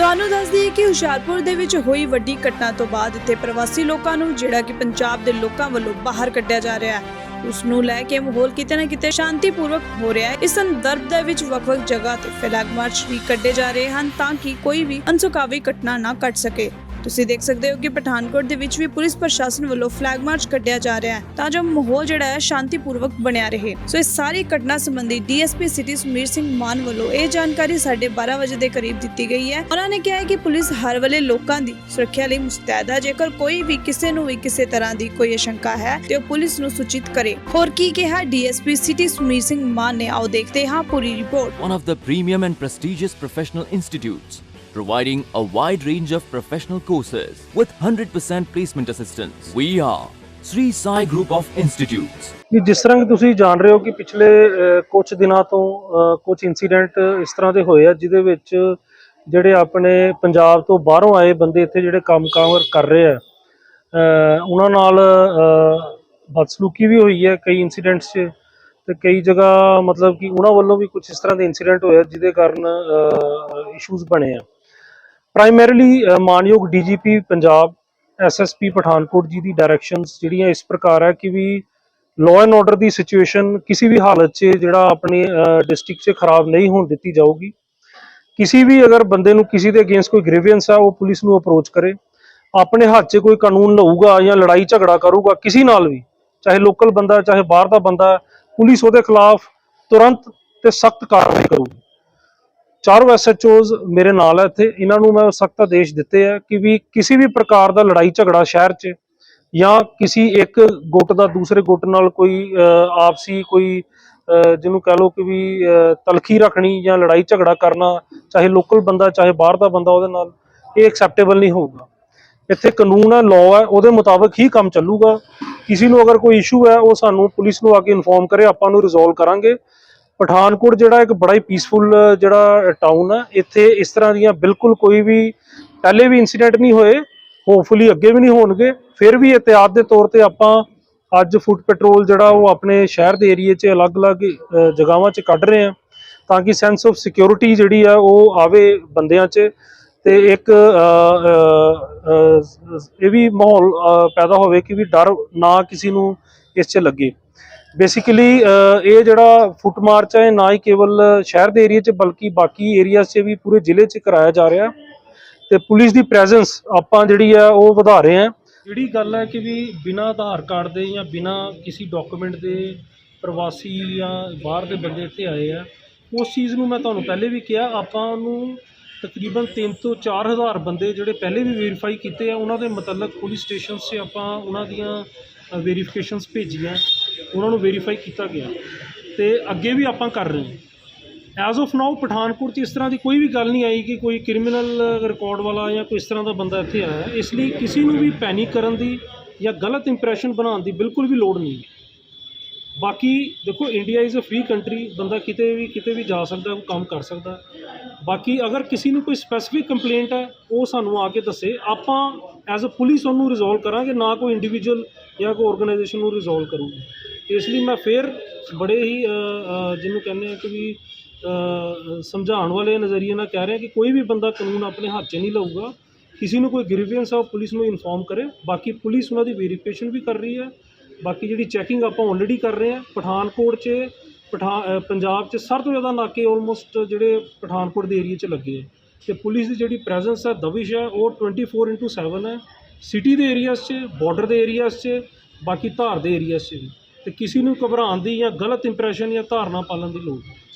ਤੁਹਾਨੂੰ ਦੱਸ ਦਈਏ ਕਿ ਹੁਸ਼ਿਆਰਪੁਰ ਦੇ ਵਿੱਚ ਹੋਈ ਵੱਡੀ ਘਟਨਾ ਤੋਂ ਬਾਅਦ ਇੱਥੇ ਪ੍ਰਵਾਸੀ ਲੋਕਾਂ ਨੂੰ ਜਿਹੜਾ ਕਿ ਪੰਜਾਬ ਦੇ ਲੋਕਾਂ ਵੱਲੋਂ ਬਾਹਰ ਕੱਢਿਆ ਜਾ ਰਿਹਾ ਹੈ। ਉਸ ਨੂੰ ਲੈ ਕੇ ਮਾਹੌਲ ਕਿਤੇ ਨਾ ਕਿਤੇ ਸ਼ਾਂਤੀਪੂਰਵਕ ਹੋ ਰਿਹਾ ਹੈ। ਇਸ ਸੰਦਰਭ ਦੇ ਵਿੱਚ ਵੱਖ-ਵੱਖ ਜਗ੍ਹਾ ਤੇ ਫਲੈਗ ਮਾਰਚ ਵੀ ਕੱਢੇ ਜਾ ਰਹੇ ਹਨ ਤਾਂ ਕਿ ਕੋਈ ਵੀ ਅਨਸੁਖਾਵੀ ਘਟਨਾ ਨਾ ਘਟ ਸਕੇ। ਤੁਸੀਂ ਦੇਖ ਸਕਦੇ ਹੋ ਕਿ ਪਠਾਨਕੋਟ ਦੇ ਵਿੱਚ ਵੀ ਪੁਲਿਸ ਪ੍ਰਸ਼ਾਸਨ ਵੱਲੋਂ ਫਲੈਗ ਮਾਰਚ ਕੱਢਿਆ ਜਾ ਰਿਹਾ ਹੈ ਤਾਂ ਜੋ ਮਾਹੌਲ ਜਿਹੜਾ ਹੈ ਸ਼ਾਂਤੀਪੂਰਵਕ ਬਣਿਆ ਰਹੇ। ਸੋ ਇਸ ਸਾਰੀ ਘਟਨਾ ਸੰਬੰਧੀ ਡੀਐਸਪੀ ਸਿਟੀ ਸੁਮੀਰ ਸਿੰਘ ਮਾਨ ਵੱਲੋਂ ਇਹ ਜਾਣਕਾਰੀ ਸਾਡੇ 12 ਵਜੇ ਦੇ ਕਰੀਬ ਦਿੱਤੀ ਗਈ ਹੈ। ਉਹਨਾਂ ਨੇ ਕਿਹਾ ਹੈ ਕਿ ਪੁਲਿਸ ਹਰ ਵੇਲੇ ਲੋਕਾਂ ਦੀ ਸੁਰੱਖਿਆ ਲਈ ਮੁਸਤੈਦ ਹੈ। ਜੇਕਰ ਕੋਈ ਵੀ ਕਿਸੇ ਨੂੰ ਵੀ ਕਿਸੇ ਤਰ੍ਹਾਂ ਦੀ ਕੋਈ ਸ਼ੰਕਾ ਹੈ ਤੇ ਉਹ ਪੁਲਿਸ ਨੂੰ ਸੂਚਿਤ ਕਰੇ। ਹੋਰ ਕੀ ਕਿਹਾ ਡੀਐਸਪੀ ਸਿਟੀ ਸੁਮੀਰ ਸਿੰਘ ਮਾਨ ਨੇ? ਆਓ ਦੇਖਦੇ ਹਾਂ ਪੂਰੀ report. One of the premium and prestigious professional institutes, providing a wide range of professional courses with 100% placement assistance. We are Sri Sai Group of Institutes. ਕਿ ਜਿਸ ਤਰ੍ਹਾਂ ਕਿ ਤੁਸੀਂ ਜਾਣ ਰਹੇ ਹੋ ਕਿ ਪਿਛਲੇ ਕੁਝ ਦਿਨਾਂ ਤੋਂ ਕੁਝ ਇਨਸੀਡੈਂਟ ਇਸ ਤਰ੍ਹਾਂ ਦੇ ਹੋਏ ਆ, ਜਿਹਦੇ ਵਿੱਚ ਜਿਹੜੇ ਆਪਣੇ ਪੰਜਾਬ ਤੋਂ ਬਾਹਰੋਂ ਆਏ ਬੰਦੇ ਇੱਥੇ ਜਿਹੜੇ ਕੰਮ-ਕਾਰ ਕਰ ਰਹੇ ਆ ਉਹਨਾਂ ਨਾਲ ਬਦਸਲੂਕੀ ਵੀ ਹੋਈ ਹੈ ਕਈ ਇਨਸੀਡੈਂਟਸ 'ਚ ਤੇ ਕਈ ਜਗ੍ਹਾ ਮਤਲਬ ਕਿ ਉਹਨਾਂ ਵੱਲੋਂ ਵੀ ਕੁਝ ਇਸ ਤਰ੍ਹਾਂ ਦੇ ਇਨਸੀਡੈਂਟ ਹੋਏ ਜਿਹਦੇ ਕਾਰਨ ਇਸ਼ੂਜ਼ ਬਣੇ ਆ ਪ੍ਰਾਇਮਰੀਲੀ ਮਾਨਯੋਗ ਡੀਜੀਪੀ ਪੰਜਾਬ ਐਸਐਸਪੀ ਪਠਾਨਕੋਟ ਜੀ ਦੀ ਡਾਇਰੈਕਸ਼ਨਸ ਜਿਹੜੀਆਂ ਇਸ ਪ੍ਰਕਾਰ ਹੈ ਕਿ ਵੀ ਲਾਅ ਐਂਡ ਆਰਡਰ ਦੀ ਸਿਚੁਏਸ਼ਨ ਕਿਸੇ ਵੀ ਹਾਲਤ 'ਚ ਜਿਹੜਾ ਆਪਣੇ ਡਿਸਟ੍ਰਿਕਟ 'ਚ ਖਰਾਬ ਨਹੀਂ ਹੋਣ ਦਿੱਤੀ ਜਾਊਗੀ। ਕਿਸੇ ਵੀ ਅਗਰ ਬੰਦੇ ਨੂੰ ਕਿਸੇ ਦੇ ਅਗੇਂਸਟ ਕੋਈ ਗ੍ਰੀਵੈਂਸ ਆ, ਉਹ ਪੁਲਿਸ ਨੂੰ ਅਪਰੋਚ ਕਰੇ। ਆਪਣੇ ਹੱਥ 'ਚ ਕੋਈ ਕਾਨੂੰਨ ਲਊਗਾ ਜਾਂ ਲੜਾਈ ਝਗੜਾ ਕਰੂਗਾ, ਕਿਸੇ ਨਾਲ ਵੀ, ਚਾਹੇ ਲੋਕਲ ਬੰਦਾ, ਚਾਹੇ ਬਾਹਰ ਦਾ ਬੰਦਾ, ਪੁਲਿਸ ਉਹਦੇ ਖਿਲਾਫ ਤੁਰੰਤ ਤੇ ਸਖਤ ਕਾਰਵਾਈ ਕਰੂਗੀ। ਚਾਰੋਂ ਐਸਐਚਓਜ਼ ਮੇਰੇ ਨਾਲ ਹੈ ਇੱਥੇ। ਇਹਨਾਂ ਨੂੰ ਮੈਂ ਸਖਤ ਆਦੇਸ਼ ਦਿੱਤੇ ਆ ਕਿ ਵੀ ਕਿਸੇ ਵੀ ਪ੍ਰਕਾਰ ਦਾ ਲੜਾਈ ਝਗੜਾ ਸ਼ਹਿਰ 'ਚ ਜਾਂ ਕਿਸੇ ਇੱਕ ਗੁੱਟ ਦਾ ਦੂਸਰੇ ਗੁੱਟ ਨਾਲ ਕੋਈ ਆਪਸੀ ਕੋਈ ਜਿਹਨੂੰ ਕਹ ਲਓ ਕਿ ਵੀ ਤਲਖੀ ਰੱਖਣੀ ਜਾਂ ਲੜਾਈ ਝਗੜਾ ਕਰਨਾ, ਚਾਹੇ ਲੋਕਲ ਬੰਦਾ, ਚਾਹੇ ਬਾਹਰ ਦਾ ਬੰਦਾ ਉਹਦੇ ਨਾਲ, ਇਹ ਐਕਸੈਪਟੇਬਲ ਨਹੀਂ ਹੋਊਗਾ। ਇੱਥੇ ਕਾਨੂੰਨ ਹੈ ਲਾਅ ਹੈ, ਉਹਦੇ ਮੁਤਾਬਕ ਹੀ ਕੰਮ ਚੱਲੂਗਾ। ਕਿਸੇ ਨੂੰ ਅਗਰ ਕੋਈ ਇਸ਼ੂ ਹੈ, ਉਹ ਸਾਨੂੰ ਪੁਲਿਸ ਨੂੰ ਆ ਕੇ ਇਨਫੋਰਮ ਕਰੇ, ਆਪਾਂ ਨੂੰ ਰਿਜ਼ੋਲਵ ਕਰਾਂਗੇ। ਪਠਾਨਕੋਟ ਜਿਹੜਾ ਇੱਕ ਬੜਾ ਹੀ ਪੀਸਫੁਲ ਜਿਹੜਾ ਟਾਊਨ ਹੈ ਇੱਥੇ ਇਸ ਤਰ੍ਹਾਂ ਦੀਆਂ ਬਿਲਕੁਲ ਕੋਈ ਵੀ ਪਹਿਲੇ ਵੀ ਇਨਸੀਡੈਂਟ ਨਹੀਂ ਹੋਏ ਹੋਪਫੁਲੀ ਅੱਗੇ ਵੀ ਨਹੀਂ ਹੋਣਗੇ ਫਿਰ ਵੀ ਇhtiyਾਤ ਦੇ ਤੌਰ ਤੇ ਆਪਾਂ ਅੱਜ ਫੁੱਟ ਪੈਟਰੋਲ ਜਿਹੜਾ ਉਹ ਆਪਣੇ ਸ਼ਹਿਰ ਦੇ ਏਰੀਏ 'ਚ ਅਲੱਗ-ਅਲੱਗ ਅ, ਜਗ੍ਹਾਵਾਂ 'ਚ ਕੱਢ ਰਹੇ ਆ ਤਾਂ ਕਿ ਸੈਂਸ ਆਫ ਸਿਕਿਉਰਿਟੀ ਜਿਹੜੀ ਆ ਉਹ ਆਵੇ ਬੰਦਿਆਂ 'ਚ ਤੇ ਇੱਕ ਇਹ ਵੀ ਮਾਹੌਲ ਪੈਦਾ ਹੋਵੇ ਕਿ ਵੀ ਡਰ ਨਾ ਕਿਸੇ ਨੂੰ ਇਸ 'ਚ ਲੱਗੇ। ਬੇਸਿਕਲੀ ਇਹ ਜਿਹੜਾ ਫੁੱਟ ਮਾਰਚ ਹੈ, ਇਹ ਨਾ ਹੀ ਕੇਵਲ ਸ਼ਹਿਰ ਦੇ ਏਰੀਆ 'ਚ ਬਲਕਿ ਬਾਕੀ ਏਰੀਆਜ਼ 'ਚ ਵੀ ਪੂਰੇ ਜ਼ਿਲ੍ਹੇ 'ਚ ਕਰਾਇਆ ਜਾ ਰਿਹਾ। ਤੇ ਪੁਲਿਸ ਦੀ ਪ੍ਰੈਜ਼ੈਂਸ ਆਪਾਂ ਜਿਹੜੀ ਆ ਉਹ ਵਧਾ ਰਹੇ ਆ ਜਿਹੜੀ ਗੱਲ ਹੈ ਕਿ ਵੀ ਬਿਨਾਂ ਆਧਾਰ ਕਾਰਡ ਦੇ ਜਾਂ ਬਿਨਾਂ ਕਿਸੇ ਡਾਕੂਮੈਂਟ ਦੇ ਪ੍ਰਵਾਸੀ ਜਾਂ ਬਾਹਰ ਦੇ ਬੰਦੇ ਇੱਥੇ ਆਏ ਆ, ਉਸ ਚੀਜ਼ ਨੂੰ ਮੈਂ ਤੁਹਾਨੂੰ ਪਹਿਲੇ ਵੀ ਕਿਹਾ, ਆਪਾਂ ਉਹਨੂੰ ਤਕਰੀਬਨ 3 ਤੋਂ 4000 ਬੰਦੇ ਜਿਹੜੇ ਪਹਿਲੇ ਵੀ ਵੈਰੀਫਾਈ ਕੀਤੇ ਆ, ਉਹਨਾਂ ਦੇ ਮੁਤਲਕ ਪੁਲਿਸ ਸਟੇਸ਼ਨਸ 'ਚ ਆਪਾਂ ਉਹਨਾਂ ਦੀਆਂ ਵੈਰੀਫਿਕੇਸ਼ਨਸ ਭੇਜੀਆਂ, ਉਹਨਾਂ ਨੂੰ ਵੈਰੀਫਾਈ ਕੀਤਾ ਗਿਆ। ਤੇ ਅੱਗੇ ਵੀ ਆਪਾਂ ਕਰ ਰਹੇ ਹਾਂ। ਐਜ਼ ਆਫ ਨਾਓ ਪਠਾਨਕੋਟ 'ਚ ਇਸ ਤਰ੍ਹਾਂ ਦੀ ਕੋਈ ਵੀ ਗੱਲ ਨਹੀਂ ਆਈ ਕਿ ਕੋਈ ਕ੍ਰਿਮੀਨਲ ਰਿਕਾਰਡ ਵਾਲਾ ਜਾਂ ਕੋਈ ਇਸ ਤਰ੍ਹਾਂ ਦਾ ਬੰਦਾ ਇੱਥੇ ਆਇਆ। ਇਸ ਲਈ ਕਿਸੇ ਨੂੰ ਵੀ ਪੈਨਿਕ ਕਰਨ ਦੀ ਜਾਂ ਗਲਤ ਇੰਪ੍ਰੈਸ਼ਨ ਬਣਾਉਣ ਦੀ ਬਿਲਕੁਲ ਵੀ ਲੋੜ ਨਹੀਂ। ਬਾਕੀ ਦੇਖੋ India is a free country ਬੰਦਾ ਕਿਤੇ ਵੀ ਕਿਤੇ ਵੀ ਜਾ ਸਕਦਾ, ਉਹ ਕੰਮ ਕਰ ਸਕਦਾ। ਬਾਕੀ ਅਗਰ ਕਿਸੇ ਨੂੰ ਕੋਈ ਸਪੈਸੀਫਿਕ ਕੰਪਲੇਂਟ ਹੈ, ਉਹ ਸਾਨੂੰ ਆ ਕੇ ਦੱਸੇ। ਆਪਾਂ ਐਜ਼ ਅ ਪੁਲਿਸ ਉਹਨੂੰ ਰਿਜ਼ੋਲਵ ਕਰਾਂਗੇ, ਨਾ ਕੋਈ ਇੰਡੀਵਿਜੂਅਲ ਜਾਂ ਕੋਈ ਆਰਗੇਨਾਈਜੇਸ਼ਨ ਨੂੰ ਰਿਜ਼ੋਲਵ ਕਰੂਗੀ। ਇਸ ਲਈ ਮੈਂ ਫਿਰ ਬੜੇ ਹੀ ਜਿਹਨੂੰ ਕਹਿੰਦੇ ਆ ਕਿ ਵੀ ਸਮਝਾਉਣ ਵਾਲੇ ਨਜ਼ਰੀਏ ਨਾਲ ਕਹਿ ਰਿਹਾ ਕਿ ਕੋਈ ਵੀ ਬੰਦਾ ਕਾਨੂੰਨ ਆਪਣੇ ਹੱਥ 'ਚ ਨਹੀਂ ਲਊਗਾ। ਕਿਸੇ ਨੂੰ ਕੋਈ ਗ੍ਰੀਵੈਂਸ ਆ, ਉਹ ਪੁਲਿਸ ਨੂੰ ਇਨਫੋਰਮ ਕਰੇ। ਬਾਕੀ ਪੁਲਿਸ ਉਹਨਾਂ ਦੀ ਵੈਰੀਫਿਕੇਸ਼ਨ ਵੀ ਕਰ ਰਹੀ ਹੈ। ਬਾਕੀ ਜਿਹੜੀ ਚੈਕਿੰਗ ਆਪਾਂ ਆਲਰੇਡੀ ਕਰ ਰਹੇ ਹਾਂ, ਪਠਾਨਕੋਟ 'ਚ ਪਠਾਨ ਪੰਜਾਬ 'ਚ ਸਭ ਤੋਂ ਜ਼ਿਆਦਾ ਨਾਕੇ ਆਲਮੋਸਟ ਜਿਹੜੇ ਪਠਾਨਕੋਟ ਦੇ ਏਰੀਆ 'ਚ ਲੱਗੇ ਹੈ ਤੇ ਪੁਲਿਸ ਦੀ ਜਿਹੜੀ ਪ੍ਰੈਜ਼ੈਂਸ ਹੈ ਦਵਿਸ਼ ਹੈ, ਉਹ 24/7 ਹੈ। ਸਿਟੀ ਦੇ ਏਰੀਆਸ 'ਚ ਬਾਰਡਰ ਦੇ ਏਰੀਆਜ਼ 'ਚ ਬਾਕੀ ਧਾਰ ਦੇ ਏਰੀਆ 'ਚ ਵੀ। ਤੇ ਕਿਸੇ ਨੂੰ ਘਬਰਾਉਣ ਦੀ ਜਾਂ ਗਲਤ ਇੰਪ੍ਰੈਸ਼ਨ ਜਾਂ ਧਾਰਨਾ ਪਾਲਣ ਦੀ ਲੋੜ ਨਹੀਂ।